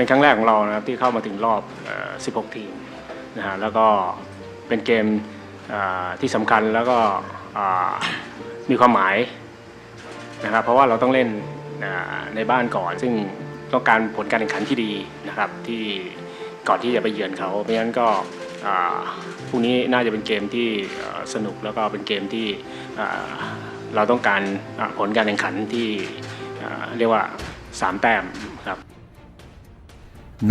เป็นครั้งแรกของเรานะครับที่เข้ามาถึงรอบ 16 ทีมนะฮะแล้วก็เป็นเกมที่สำคัญแล้วก็มีความหมายนะครับเพราะว่าเราต้องเล่นในบ้านก่อน ซึ่งต้องการผลการแข่งขันที่ดีนะครับที่ก่อนที่จะไปเยือนเขาเพราะฉะนั้นก็พรุ่งนี้น่าจะเป็นเกมที่สนุกแล้วก็เป็นเกมที่เราต้องการผลการแข่งขันที่เรียกว่าสามแต้มครับ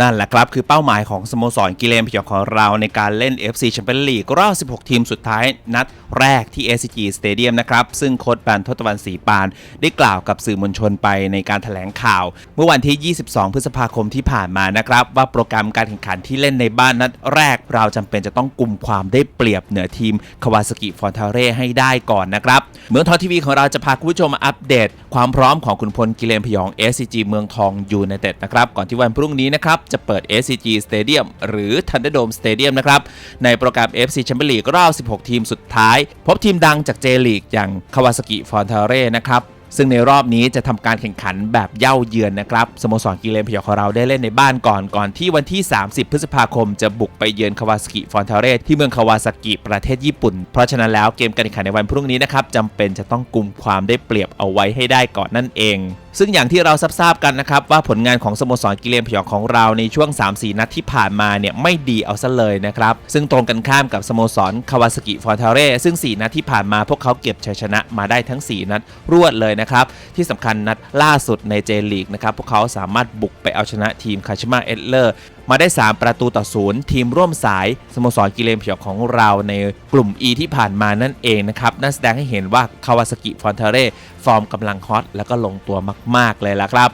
นั่นแหละครับ คือเป้าหมายของสโมสรกิเลนพยองของเราในการเล่น FC Champions League รอบ 16 ทีมสุดท้ายนัดแรกที่ ACG Stadium นะครับ ซึ่งโค้ชแบนทศตวรรณศรีปาน ได้กล่าวกับสื่อมวลชนไปในการถแถลงข่าว เมื่อวันที่ 22 พฤษภาคมที่ผ่านมานะครับ ว่าโปรแกรมการแข่งขันที่เล่นในบ้านนัดแรก เราจำเป็นจะต้องกลุ่มความได้เปรียบเหนือทีมคาวาสกิฟอนทาเร่ให้ได้ก่อนนะครับเมืองทองทีวีของเราจะพาคุณผู้ชมมาอัปเดต ความพร้อมของขุนพลกิเลนพยอง SCG เมืองทองยูไนเต็ดนะครับก่อนที่วันพรุ่งนี้นะครับจะเปิด SCG Stadium หรือ Thunderdome Stadium นะครับ ในโปรแกรม FC Champions League รอบ 16 ทีมสุดท้าย พบทีมดังจาก J League อย่างคาวาสกิฟอนเทเร่นะครับ ซึ่งในรอบนี้จะทำการแข่งขันแบบเย่าเยือนนะครับสโมสรกิเลนพยองของเราได้เล่นในบ้านก่อนก่อนที่วันที่ 30 พฤษภาคมจะบุกไปเยือนคาวาสกิฟอนเทเร่ที่เมืองคาวาซากิประเทศญี่ปุ่น เพราะฉะนั้นแล้วเกมการแข่งขันในวันพรุ่งนี้นะครับจำเป็นจะต้องกุมความได้เปรียบเอาไว้ให้ได้ก่อนนั่นเอง ซึ่งอย่างที่เราทราบกันนะครับว่าผลงานของสโมสรกิเลนพยองของเราในช่วง 3-4 นัดที่ผ่านมาเนี่ยไม่ดีเอาซะเลยนะครับซึ่งตรงกันข้ามกับสโมสรคาวาสกิฟอนเทเร่ซึ่ง 4 นัดที่ผ่านมาพวกเขาเก็บชัยชนะมาได้ทั้ง 4 นัดรวดเลยนะครับ ที่สำคัญนัดล่าสุดในเจลีกนะครับ พวกเขาสามารถบุกไปเอาชนะทีมคาชิมะเอตเลอร์มาได้ 3 ประตูต่อศูนย์ทีมร่วมสายสโมสรกิเลนพยองของเราในกลุ่ม E ที่ผ่านมานั่นเองนะครับ นั่นแสดงให้เห็นว่าคาวาสกิฟอนเทเร่ฟอร์มกำลังฮอตแล้วก็ลงตัวมาก ๆ เลยล่ะครับ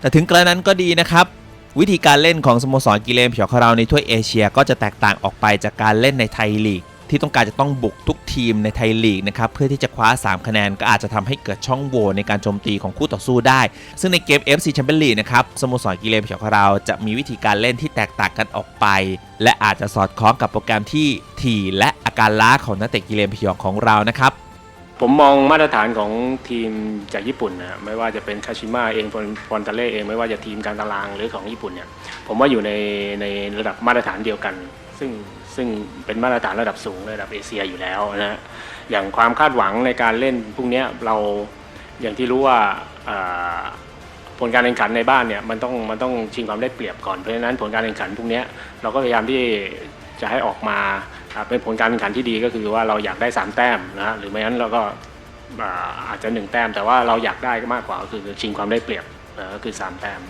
แต่ถึงกระนั้นก็ดีนะครับวิธีการเล่นของสโมสรกิเลนพยองของเราในถ้วยเอเชียก็จะแตกต่างออกไปจากการเล่นในไทยลีก ที่ต้องการจะต้องบุกทุกทีมในไทยลีกนะครับเพื่อที่จะคว้า 3 คะแนนก็อาจจะทำให้เกิดช่องโหว่ในการโจมตีของคู่ต่อสู้ได้ ซึ่งในเกม FC Champions League นะครับสโมสรกิเลนพยองของเราจะมีวิธีการเล่นที่แตกต่างกันออกไป และอาจจะสอดคล้องกับโปรแกรมที่ถี่และอาการล้าของนักเตะกิเลนพยองของเรานะครับผมมองมาตรฐานของทีมจากญี่ปุ่นนะไม่ว่าจะเป็นคาชิมะเองฟอนตาเล่เองไม่ว่าจะทีมกางตารางหรือของญี่ปุ่นเนี่ยผมว่าอยู่ในในระดับมาตรฐานเดียวกัน ซึ่ง ซึ่งเป็นมาตรฐานระดับสูงระดับเอเชียอยู่แล้วนะฮะอย่างความคาดหวังในการเล่นพวกนี้เราอย่างที่รู้ว่าผลการแข่งขันในบ้านเนี่ยมันต้องมันต้องชิงความได้เปรียบก่อนเพราะฉะนั้นผลการแข่งขันพวกนี้เราก็พยายามที่จะให้ออกมาเป็นผลการแข่งขันที่ดีก็คือว่าเราอยากได้สามแต้มนะฮะหรือไม่งั้นเราก็อาจจะหนึ่งแต้ม แต่ว่าเราอยากได้มากกว่าก็คือชิงความได้เปรียบก็คือ 3 แต้ม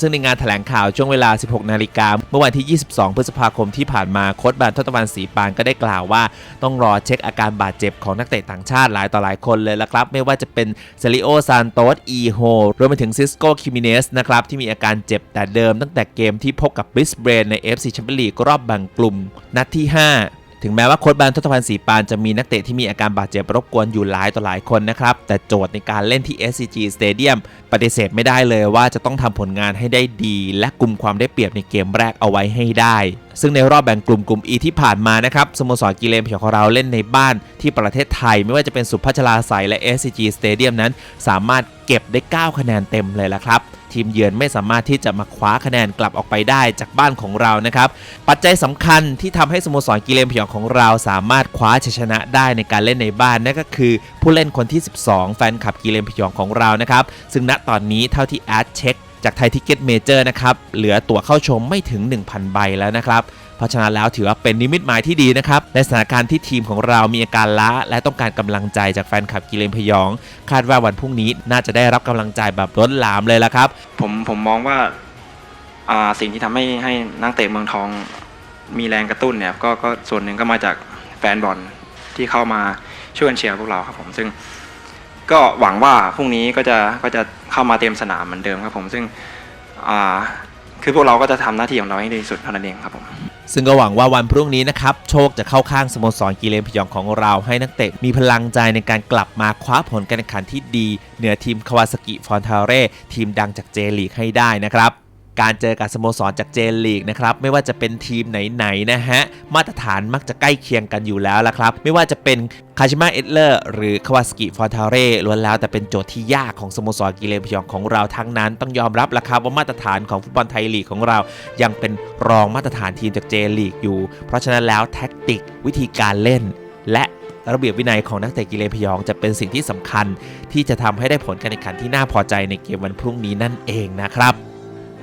ซึ่งในงานแถลงข่าวช่วงเวลา 16 นาฬิกาเมื่อวันที่ 22 พฤษภาคมที่ผ่านมาโค้ชบานทศตวรรณศรีปานก็ได้กล่าวว่า ต้องรอเช็คอาการบาดเจ็บของนักเตะต่างชาติหลายต่อหลายคนเลยละครับ ไม่ว่าจะเป็นเซริโอซานโตสอีโฮรวมไปถึงซิสโกคิมิเนสนะครับที่มีอาการเจ็บแต่เดิมตั้งแต่เกมที่พบกับบริสเบรนใน FC Champions League รอบแบ่งกลุ่ม นัดที่ 5 ถึงแม้ว่าโค้ชบานทศพรรณศรีปานจะมีนักเตะที่มีอาการบาดเจ็บรบกวนอยู่หลายต่อหลายคนนะครับ แต่โจทย์ในการเล่นที่ SCG Stadium ปฏิเสธไม่ได้เลยว่าจะต้องทำผลงานให้ได้ดี และกลุ่มความได้เปรียบในเกมแรกเอาไว้ให้ได้ ซึ่งในรอบแบ่งกลุ่มกลุ่ม E ที่ผ่านมานะครับสโมสรกิเลนพยองของเราเล่นในบ้านที่ประเทศไทย ไม่ว่าจะเป็นสุพัชลาไสยและ SCG Stadium นั้น สามารถเก็บได้ 9 คะแนนเต็มเลยละครับ ทีมเยือนไม่สามารถที่จะมาคว้าคะแนนกลับออกไปได้จากบ้านของเรานะครับ ปัจจัยสำคัญที่ทำให้สโมสรกิเลนพยองของเราสามารถคว้าชัยชนะได้ในการเล่นในบ้านนั่นก็คือผู้เล่นคนที่ 12 แฟนคลับกิเลนพยองของเรานะครับ ซึ่งณตอนนี้เท่าที่แอดเช็คจากไทยทิกเก็ตเมเจอร์นะครับ เหลือตั๋วเข้าชมไม่ถึง 1,000 ใบแล้วนะครับ เพราะฉะนั้นแล้วถือว่าเป็นนิมิตหมายที่ดีนะครับ ในสถานการณ์ที่ทีมของเรามีอาการล้า และต้องการกำลังใจจากแฟนคลับกิเลนพยอง คาดว่าวันพรุ่งนี้น่าจะได้รับกำลังใจแบบล้นหลามเลยละครับ ผมผมมองว่าสิ่งที่ทำให้ให้นักเตะเมืองทองมีแรงกระตุ้นเนี่ยก็ก็ส่วนหนึ่งก็มาจากแฟนบอลที่เข้ามาช่วยกันเชียร์พวกเราครับผมซึ่ง ก็หวังว่าพรุ่งนี้ก็จะก็จะเข้ามาเต็มสนามเหมือนเดิมครับผมซึ่งอ่า คือพวกเราก็จะทำหน้าที่ของเราให้ดีที่สุดเท่านั้นเองครับผมซึ่งก็หวังว่าวันพรุ่งนี้นะครับ โชคจะเข้าข้างสโมสรกีเลนพยองของเราให้นักเตะมีพลังใจในการกลับมาคว้าผลการแข่งขันที่ดี เหนือทีมคาวาสกิฟอนทาเร่ทีมดังจากเจลีกให้ได้นะครับ การเจอกับสโมสรจากเจลีกนะครับไม่ว่าจะเป็นทีมไหนๆนะฮะมาตรฐานมักจะใกล้เคียงกันอยู่แล้วละครับ ไม่ว่าจะเป็นคาชิมะเอตเลอร์หรือคาวาสกิฟอร์ทาเร่ล้วนแล้วแต่เป็นโจทย์ที่ยากของสโมสรกิเลนพยองของเราทั้งนั้น ต้องยอมรับละครับว่ามาตรฐานของฟุตบอลไทยลีกของเรา ยังเป็นรองมาตรฐานทีมจากเจลีกอยู่ เพราะฉะนั้นแล้วแท็กติกวิธีการเล่น และระเบียบวินัยของนักเตะกิเลนพยองจะเป็นสิ่งที่สำคัญ ที่จะทำให้ได้ผลการแข่งขันที่น่าพอใจในเกมวันพรุ่งนี้นั่นเองนะครับ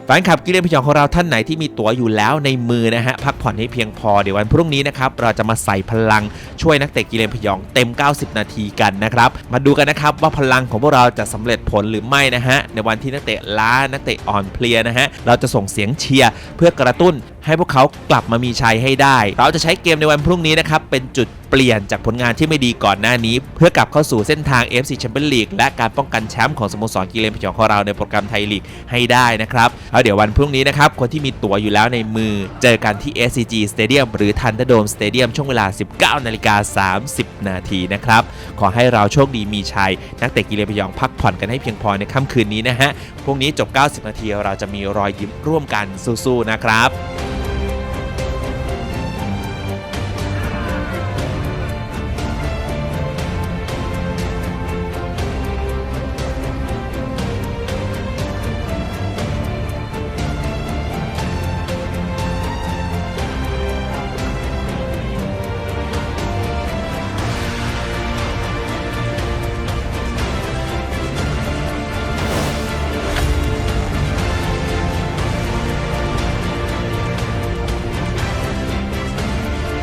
แฟนคลับกิเลนพยองของเราท่านไหนที่มีตั๋วอยู่แล้วในมือนะฮะพักผ่อนให้เพียงพอเดี๋ยววันพรุ่งนี้นะครับเราจะมาใส่พลังช่วยนักเตะกิเลนพยองเต็ม 90 นาทีกันนะครับมาดูกันนะครับว่าพลังของพวกเราจะสำเร็จผลหรือไม่นะฮะในวันที่นักเตะล้านักเตะอ่อนเพลียนะฮะเราจะส่งเสียงเชียร์เพื่อกระตุ้น ให้พวกเขากลับมามีชัยให้ได้ เราจะใช้เกมในวันพรุ่งนี้นะครับ เป็นจุดเปลี่ยนจากผลงานที่ไม่ดีก่อนหน้านี้ เพื่อกลับเข้าสู่เส้นทาง FC Champions League และการป้องกันแชมป์ของสโมสรกิเลนพยองของเราในโปรแกรมไทยลีกให้ได้นะครับแล้วเดี๋ยววันพรุ่งนี้นะครับ คนที่มีตั๋วอยู่แล้วในมือ เจอกันที่ SCG Stadium หรือ Thunderdome Stadium ช่วงเวลา 19นาฬิกา30 นาทีนะครับ ขอให้เราโชคดีมีชัย นักเตะกิเลนพยองพักผ่อนกันให้เพียงพอในค่ำคืนนี้นะฮะพรุ่งนี้จบ 90 นาทีเราจะมีรอยยิ้มร่วมกันสู้ๆนะครับ